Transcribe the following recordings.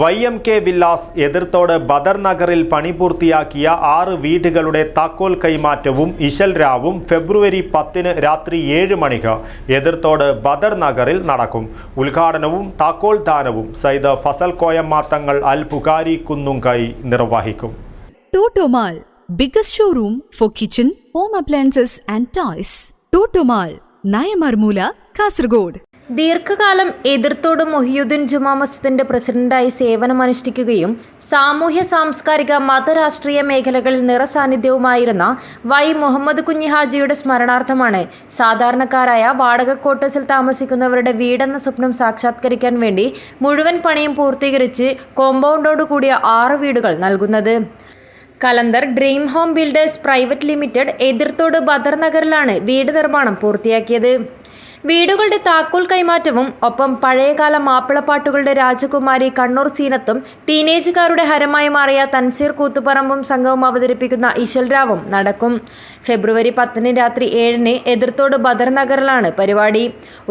Y M K villas Ethirthode Badar നഗറിൽ പണി പൂർത്തിയാക്കിയ ആറ് വീടുകളുടെ താക്കോൽ കൈമാറ്റവും ഇശൽ രാവും ഫെബ്രുവരി പത്തിന് രാത്രി ഏഴ് മണിക്ക് എതിർത്തോട് ബദർ നഗറിൽ നടക്കും ഉദ്ഘാടനവും താക്കോൽ ദാനവും സൈദ് ഫസൽ കോയമ്മ തങ്ങൾ അൽ പുകാരി കൈ നിർവഹിക്കും Totomal, biggest showroom for kitchen home appliances and toys. Totomal, Nayamarmoola Kasargod. ദീർഘകാലം എതിർത്തോട് മൊഹിയുദ്ദീൻ ജുമാ മസ്ജിദിന്റെ പ്രസിഡന്റായി സേവനമനുഷ്ഠിക്കുകയും സാമൂഹ്യ സാംസ്കാരിക മതരാഷ്ട്രീയ മേഖലകളിൽ നിറസാന്നിധ്യവുമായിരുന്ന വൈ മുഹമ്മദ് കുഞ്ഞി ഹാജിയുടെ സ്മരണാർത്ഥമാണ് സാധാരണക്കാരായ വാടക ക്വാർട്ടേഴ്സിൽ താമസിക്കുന്നവരുടെ വീടെന്ന സ്വപ്നം സാക്ഷാത്കരിക്കാൻ വേണ്ടി മുഴുവൻ പണിയും പൂർത്തീകരിച്ച് കോമ്പൗണ്ടോട് കൂടിയ ആറ് വീടുകൾ നൽകുന്നത്. Kalandar dream home builders private limited Ethirthode Badar നഗറിലാണ് വീട് നിർമ്മാണം പൂർത്തിയാക്കിയത്. വീടുകളുടെ താക്കോൽ കൈമാറ്റവും ഒപ്പം പഴയകാല മാപ്പിളപ്പാട്ടുകളുടെ രാജകുമാരി കണ്ണൂർ സീനത്തും ടീനേജുകാരുടെ ഹരമായി മാറിയ തൻസീർ കൂത്തുപറമ്പും സംഘവും അവതരിപ്പിക്കുന്ന ഇശൽരാവും നടക്കും. ഫെബ്രുവരി പത്തിന് രാത്രി ഏഴിന് എതിർത്തോട് ബദർ നഗറിലാണ് പരിപാടി.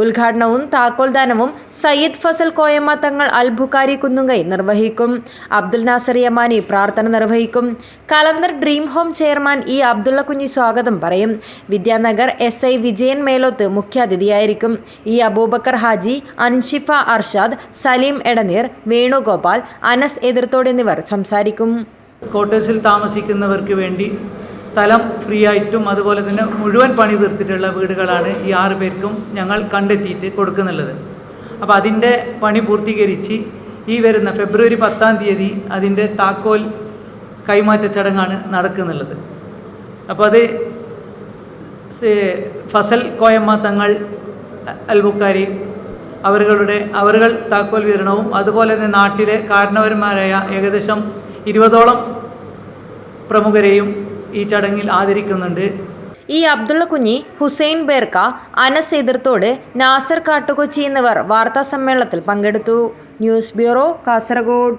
ഉദ്ഘാടനവും താക്കോൽദാനവും സയ്യിദ് ഫസൽ കോയമ്മ തങ്ങൾ അൽബുക്കാരി കുന്നുങ്കൈ നിർവഹിക്കും. അബ്ദുൽ നാസർ യമാനി പ്രാർത്ഥന നിർവഹിക്കും. Kalandar dream home chairman E Abdulla Kunhi സ്വാഗതം പറയും. വിദ്യാനഗർ എസ് ഐ വിജയൻ മേലോത്ത് മുഖ്യാതിഥിയായിരിക്കും ഇ അബൂബക്കർ ഹാജി അൻഷിഫ അർഷാദ് സലീം എടനീർ വേണുഗോപാൽ അനസ് എതിർത്തോട് എന്നിവർ സംസാരിക്കും. കോട്ടേഴ്സിൽ താമസിക്കുന്നവർക്ക് വേണ്ടി സ്ഥലം ഫ്രീ ആയിട്ടും അതുപോലെ തന്നെ മുഴുവൻ പണി തീർത്തിട്ടുള്ള വീടുകളാണ് ഈ ആറ് പേർക്കും ഞങ്ങൾ കണ്ടെത്തിയിട്ട് കൊടുക്കുന്നുള്ളത്. അപ്പോൾ അതിന്റെ പണി പൂർത്തീകരിച്ച് ഈ വരുന്ന ഫെബ്രുവരി പത്താം തീയതി അതിന്റെ താക്കോൽ കൈമാറ്റ ചടങ്ങാണ് നടക്കുന്നുള്ളത്. അപ്പോൾ അത് ഫസൽ കോയമ്മ തങ്ങൾ അൽബുക്കാരി അവരുടെ അവരുകൾ താക്കോൽ വിതരണവും അതുപോലെ തന്നെ നാട്ടിലെ കാരണവന്മാരായ ഏകദേശം ഇരുപതോളം പ്രമുഖരെയും ഈ ചടങ്ങിൽ ആദരിക്കുന്നുണ്ട്. ഈ അബ്ദുള്ള കുഞ്ഞി ഹുസൈൻ ബേർക്ക അനസ് എതിർത്തോട് നാസർ കാട്ടുകൊച്ചി എന്നിവർ വാർത്താ സമ്മേളനത്തിൽ പങ്കെടുത്തു. News bureau Kasaragod.